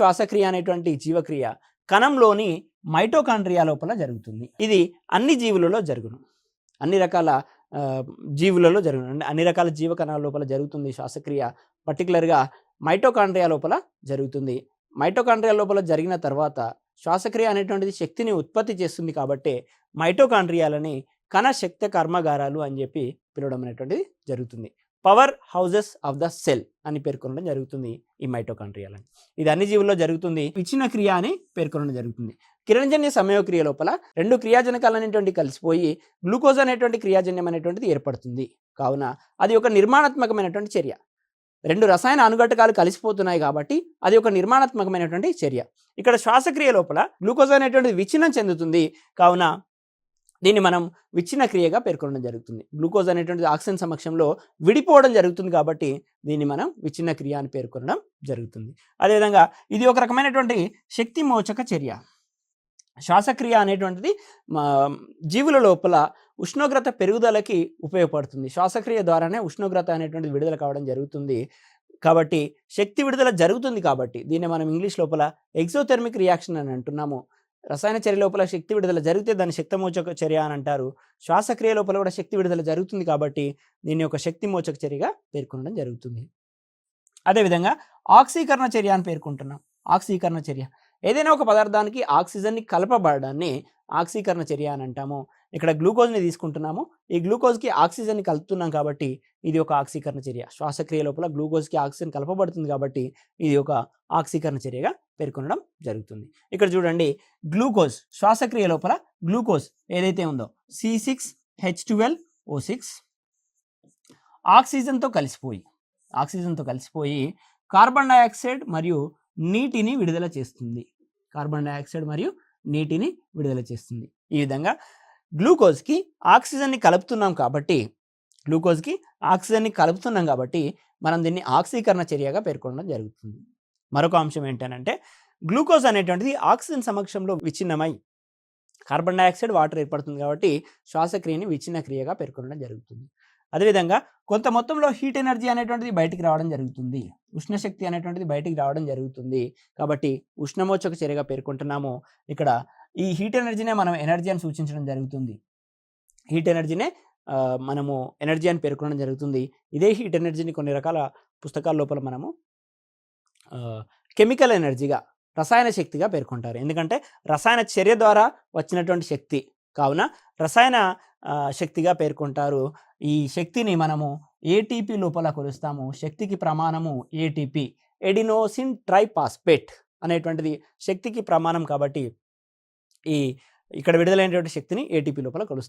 శ్వాసక్రియ అనేటువంటి జీవక్రియ కణంలోని మైటోకాండ్రియా లోపల జరుగుతుంది. ఇది అన్ని జీవులలో జరుగును. అన్ని రకాల జీవులలో జరుగును. అన్ని రకాల జీవ కణాల లోపల జరుగుతుంది శ్వాసక్రియ. పర్టికులర్గా మైటోకాండ్రియా లోపల జరుగుతుంది. మైటోకాండ్రియా లోపల జరిగిన తర్వాత శ్వాసక్రియ అనేటువంటిది శక్తిని ఉత్పత్తి చేస్తుంది కాబట్టి మైటోకాండ్రియాలని కణ శక్తి కర్మాగారాలు అని చెప్పి పిలవడం అనేటువంటిది జరుగుతుంది. Power houses of the cell అని పేర్కొనడం జరుగుతుంది ఈ మైటోకాండ్రియాలని. ఇది అన్ని జీవుల్లో జరుగుతుంది. విచ్చిన క్రియ అని పేర్కొనడం జరుగుతుంది. కిరణజన్య సమయోక్రియ లోపల రెండు క్రియాజనకాలు అనేటువంటి కలిసిపోయి గ్లూకోజ్ అనేటువంటి క్రియాజన్యం అనేటువంటిది ఏర్పడుతుంది. కావున అది ఒక నిర్మాణాత్మకమైనటువంటి చర్య. రెండు రసాయన అనుఘటకాలు కలిసిపోతున్నాయి కాబట్టి అది ఒక నిర్మాణాత్మకమైనటువంటి చర్య. ఇక్కడ శ్వాసక్రియ లోపల గ్లూకోజ్ అనేటువంటిది విచ్ఛిన్నం చెందుతుంది. కావున దీన్ని మనం విచ్ఛిన్న క్రియగా పేర్కొనడం జరుగుతుంది. గ్లూకోజ్ అనేటువంటిది ఆక్సిజన్ సమక్షంలో విడిపోవడం జరుగుతుంది కాబట్టి దీన్ని మనం విచ్ఛిన్న క్రియ అని పేర్కొనడం జరుగుతుంది. అదేవిధంగా ఇది ఒక రకమైనటువంటి శక్తి మోచక చర్య. శ్వాసక్రియ అనేటువంటిది జీవుల లోపల ఉష్ణోగ్రత పెరుగుదలకి ఉపయోగపడుతుంది. శ్వాసక్రియ ద్వారానే ఉష్ణోగ్రత అనేటువంటిది విడుదల కావడం జరుగుతుంది. కాబట్టి శక్తి విడుదల జరుగుతుంది కాబట్టి దీన్ని మనం ఇంగ్లీష్ లోపల ఎగ్జోథెర్మిక్ రియాక్షన్ అని అంటున్నాము. రసాయన చర్య లోపల శక్తి విడుదల జరిగితే దాన్ని శక్తిమోచక చర్య అని అంటారు. శ్వాసక్రియ లోపల కూడా శక్తి విడుదల జరుగుతుంది కాబట్టి దీన్ని ఒక శక్తి మోచక చర్యగా పేర్కొనడం జరుగుతుంది. అదేవిధంగా ఆక్సీకరణ చర్య అని పేర్కొంటున్నాం. ఆక్సీకరణ చర్య. ఏదైనా ఒక పదార్థానికి ఆక్సిజన్ని కలపబడడాన్ని ఆక్సీకరణ చర్య అని అంటాము. ఇక్కడ గ్లూకోజ్ని తీసుకుంటున్నాము. ఈ గ్లూకోజ్కి ఆక్సిజన్ని కలుపుతున్నాం కాబట్టి ఇది ఒక ఆక్సీకరణ చర్య. శ్వాసక్రియ లోపల గ్లూకోజ్కి ఆక్సిజన్ కలపబడుతుంది కాబట్టి ఇది ఒక ఆక్సీకరణ చర్యగా పేర్కొనడం జరుగుతుంది. ఇక్కడ చూడండి గ్లూకోజ్ శ్వాసక్రియ లోపల గ్లూకోజ్ ఏదైతే ఉందో C six H twelve O six ఆక్సిజన్తో కలిసిపోయి ఆక్సిజన్తో కలిసిపోయి కార్బన్ డయాక్సైడ్ మరియు నీటిని విడుదల చేస్తుంది. కార్బన్ డయాక్సైడ్ మరియు నీటిని విడుదల చేస్తుంది. ఈ విధంగా గ్లూకోజ్కి ఆక్సిజన్ని కలుపుతున్నాం కాబట్టి గ్లూకోజ్కి ఆక్సిజన్ని కలుపుతున్నాం కాబట్టి మనం దీన్ని ఆక్సీకరణ చర్యగా పేర్కొనడం జరుగుతుంది. మరొక అంశం ఏంటంటే గ్లూకోజ్ అనేటువంటిది ఆక్సిజన్ సమక్షంలో విచ్ఛిన్నమై కార్బన్ డయాక్సైడ్ వాటర్ ఏర్పడుతుంది కాబట్టి శ్వాసక్రియని విచ్ఛిన్న క్రియగా పేర్కొనడం జరుగుతుంది. అదేవిధంగా కొంత మొత్తంలో హీట్ ఎనర్జీ అనేటువంటిది బయటికి రావడం జరుగుతుంది. ఉష్ణశక్తి అనేటువంటిది బయటికి రావడం జరుగుతుంది. కాబట్టి ఉష్ణమోచక చర్యగా పేర్కొంటున్నాము. ఇక్కడ ఈ హీట్ ఎనర్జీనే మనం ఎనర్జీ అని సూచించడం జరుగుతుంది. హీట్ ఎనర్జీనే మనము ఎనర్జీ అని పేర్కొనడం జరుగుతుంది. ఇదే హీట్ ఎనర్జీని కొన్ని రకాల పుస్తకాల లోపల మనము కెమికల్ ఎనర్జీగా రసాయన శక్తిగా పేర్కొంటారు. ఎందుకంటే రసాయన చర్య ద్వారా వచ్చినటువంటి శక్తి. కావున రసాయన శక్తిగా పేర్కొంటారు. ఈ శక్తిని మనము ఏటీపీ లోపల కొలుస్తాము. శక్తికి ప్రమాణము ఏటీపీ ఎడినోసిన్ ట్రైపాస్పేట్ అనేటువంటిది శక్తికి ప్రమాణం కాబట్టి ఈ ఇక్కడ విడుదలైనటువంటి శక్తిని ఏటీపీ లోపల కొలుస్తాం.